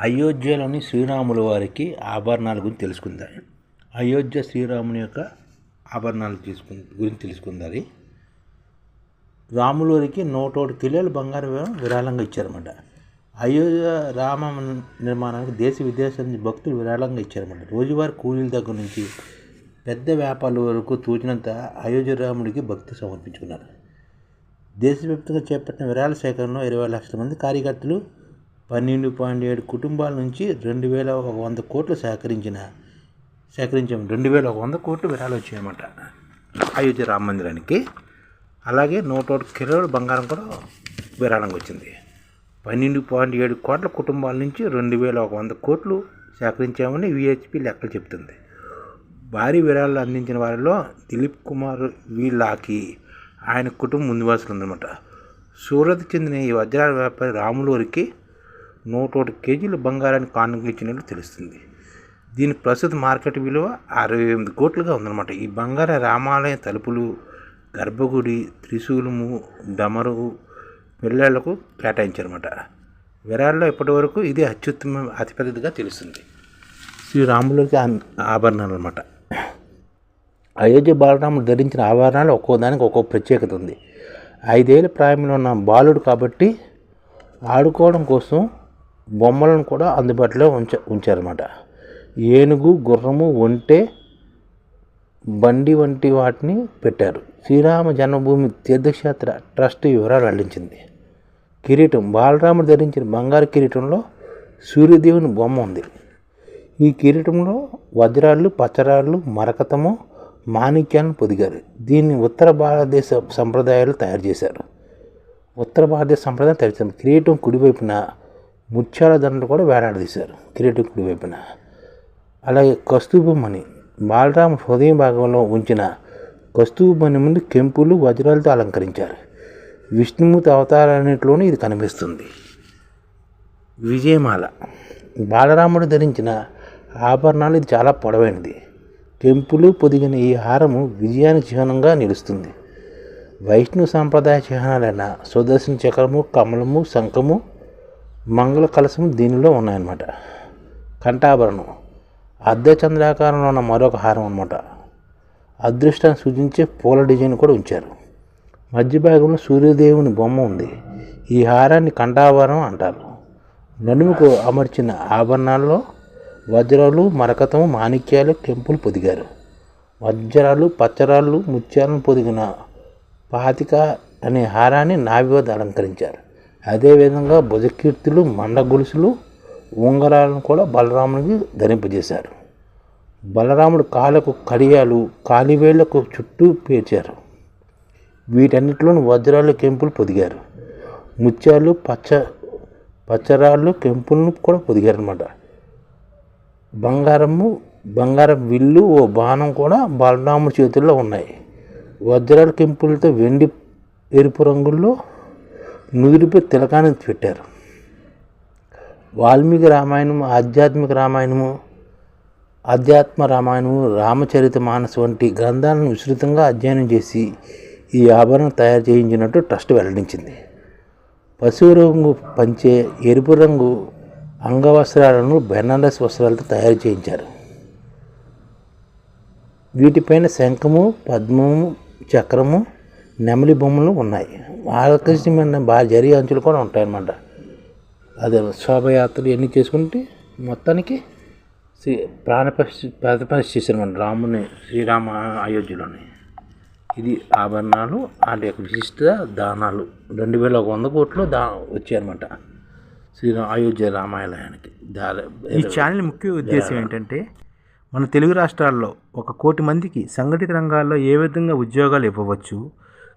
అయోధ్యలోని శ్రీరాముల వారికి ఆభరణాల గురించి తెలుసుకుందాం. అయోధ్య శ్రీరాముని యొక్క ఆభరణాలు తీసుకు గురించి తెలుసుకుందాం రాముల వారికి నూట ఒకటి కిలోలు బంగారం విరాళంగా ఇచ్చారన్నమాట. అయోధ్య రామ నిర్మాణానికి దేశ విదేశాల నుంచి భక్తులు విరాళంగా ఇచ్చారన్నమాట. రోజువారి కూలీల దగ్గర నుంచి పెద్ద వ్యాపారుల వరకు తూచినంత అయోధ్య రాముడికి భక్తి సమర్పించుకున్నారు. దేశవ్యాప్తంగా చేపట్టిన విరాళ సేకరణలో ఇరవై లక్షల మంది కార్యకర్తలు పన్నెండు పాయింట్ ఏడు కుటుంబాల నుంచి రెండు వేల ఒక వంద కోట్లు సేకరించిన సేకరించాము రెండు వేల ఒక వంద కోట్లు విరాళాలు వచ్చాయన్నమాట అయోధ్య రామ మందిరానికి. అలాగే నూట ఒకటి కిలోల బంగారం కూడా విరాళంగా వచ్చింది. పన్నెండు పాయింట్ ఏడు కోట్ల కుటుంబాల నుంచి రెండు వేల ఒక వంద కోట్లు సేకరించామని విహెచ్పి లెక్కలు చెబుతుంది. భారీ విరాళాలు అందించిన వారిలో దిలీప్ కుమార్ వీళ్ళకి ఆయన కుటుంబం ముందు ఉందన్నమాట. సూరత్ చెందిన ఈ వజ్రాల వ్యాపారి రాములూరికి నూట ఒకటి కేజీలు బంగారాన్ని కానుక ఇచ్చినట్లు తెలుస్తుంది. దీని ప్రస్తుత మార్కెట్ విలువ అరవై ఎనిమిది కోట్లుగా ఉందన్నమాట. ఈ బంగార రామాలయ తలుపులు గర్భగుడి త్రిశూలము డమరు పిల్లలకు కేటాయించారన్నమాట. విరాల్లో ఇప్పటి వరకు ఇది అత్యుత్తమ అతిపెద్దదిగా తెలుస్తుంది. శ్రీరాములకి ఆభరణాలు అనమాట అయోధ్య బాలరాముడు ధరించిన ఆభరణాలు ఒక్కో దానికి ఒక్కో ప్రత్యేకత ఉంది. ఐదేళ్ళ ప్రాయంలో ఉన్న బాలుడు కాబట్టి ఆడుకోవడం కోసం బొమ్మలను కూడా అందుబాటులో ఉంచ ఉంచారన్నమాట. ఏనుగు గుర్రము ఒంటె బండి వంటి వాటిని పెట్టారు. శ్రీరామ జన్మభూమి తీర్థక్షేత్ర ట్రస్ట్ వివరాలు వెల్లడించింది కిరీటం బాలరాముడు ధరించిన బంగారు కిరీటంలో సూర్యదేవుని బొమ్మ ఉంది. ఈ కిరీటంలో వజ్రాలు పచ్చరాళ్ళు మరకతము మాణిక్యాలను పొదిగారు. దీన్ని ఉత్తర భారతదేశ సంప్రదాయాలు తయారు చేశారు. ఉత్తర భారతదేశ సంప్రదాయం తయారు చేశారు. కిరీటం కుడివైపున ముత్యాల దండలు కూడా వేలాడదీశారు కిరీటం కుడివైపున అలాగే కస్తూబమణి బాలరామ హృదయ భాగంలో ఉంచిన కస్తూబమణి ముందు కెంపులు వజ్రాలతో అలంకరించారు. విష్ణుమూర్తి అవతారాలన్నింటిలోనూ ఇది కనిపిస్తుంది. విజయమాల. బాలరాముడు ధరించిన ఆభరణాలు ఇది చాలా పొడవైనది. కెంపులు పొదిగిన ఈ హారము విజయానికి చిహ్నంగా నిలుస్తుంది. వైష్ణవ సాంప్రదాయ చిహ్నాలైన సుదర్శన చక్రము కమలము శంఖము మంగళ కలశము దీనిలో ఉన్నాయన్నమాట. కంఠాభరణం. అర్ధ చంద్రాకారంలో ఉన్న మరొక హారం అనమాట అదృష్టాన్ని సూచించే పూల డిజైన్ కూడా ఉంచారు. మధ్య భాగంలో సూర్యదేవుని బొమ్మ ఉంది. ఈ హారాన్ని కంఠాభరణం అంటారు. నడుముకు అమర్చిన ఆభరణాల్లో వజ్రాలు మరకతం మాణిక్యాలు కెంపులు పొదిగారు. వజ్రాలు పచ్చరాళ్ళు ముత్యాలను పొదిగిన పాతిక అనే హారాన్ని నాభి వద్ద అలంకరించారు. అదేవిధంగా భుజకీర్తులు మండ గొలుసులు ఉంగరాలను కూడా బలరామునికి ధరింపజేశారు. బలరాముడు కాళ్ళకు కడియాలు కాలివేళ్ళకు చుట్టూ పేర్చారు. వీటన్నిటిలోని వజ్రాలు కెంపులు పొదిగారు. ముత్యాలు పచ్చ పచ్చరాళ్ళు కెంపులను కూడా పొదిగారనమాట బంగారము బంగారం విల్లు ఓ బాణం కూడా బలరాముడి చేతుల్లో ఉన్నాయి. వజ్రాల కెంపులతో వెండి ఎరుపు రంగుల్లో నుదురుపై తిలకాన్ని పెట్టారు. వాల్మీకి రామాయణము ఆధ్యాత్మిక రామాయణము ఆధ్యాత్మ రామాయణము రామచరిత మానస్ వంటి గ్రంథాలను విస్తృతంగా అధ్యయనం చేసి ఈ ఆభరణం తయారు చేయించినట్టు ట్రస్ట్ వెల్లడించింది. పశువు రంగు పంచే ఎరుపు రంగు అంగవస్త్రాలను బెనారస్ వస్త్రాలతో తయారు చేయించారు. వీటిపైన శంఖము పద్మము చక్రము నెమలి బొమ్మలు ఉన్నాయి. ఆకర్షణీయమైన బాగా జరి అంచులు కూడా ఉంటాయన్నమాట. అదే శోభయాత్రలు ఇవన్నీ చేసుకుంటే మొత్తానికి శ్రీ ప్రాణప్రతిష్ఠ ప్రాణప్రతిష్ఠ చేశారన్నమాట రాముని శ్రీరామ అయోధ్యలోని. ఇది ఆభరణాలు వాటి యొక్క విశిష్ట దానాలు. రెండు వేల ఒక వంద కోట్లు దా వచ్చాయన్నమాట శ్రీరా అయోధ్య రామాలయానికి దారి ఈ ఛానల్ ముఖ్య ఉద్దేశం ఏంటంటే మన తెలుగు రాష్ట్రాల్లో ఒక కోటి మందికి సంఘటిత రంగాల్లో ఏ విధంగా ఉద్యోగాలు ఇవ్వవచ్చు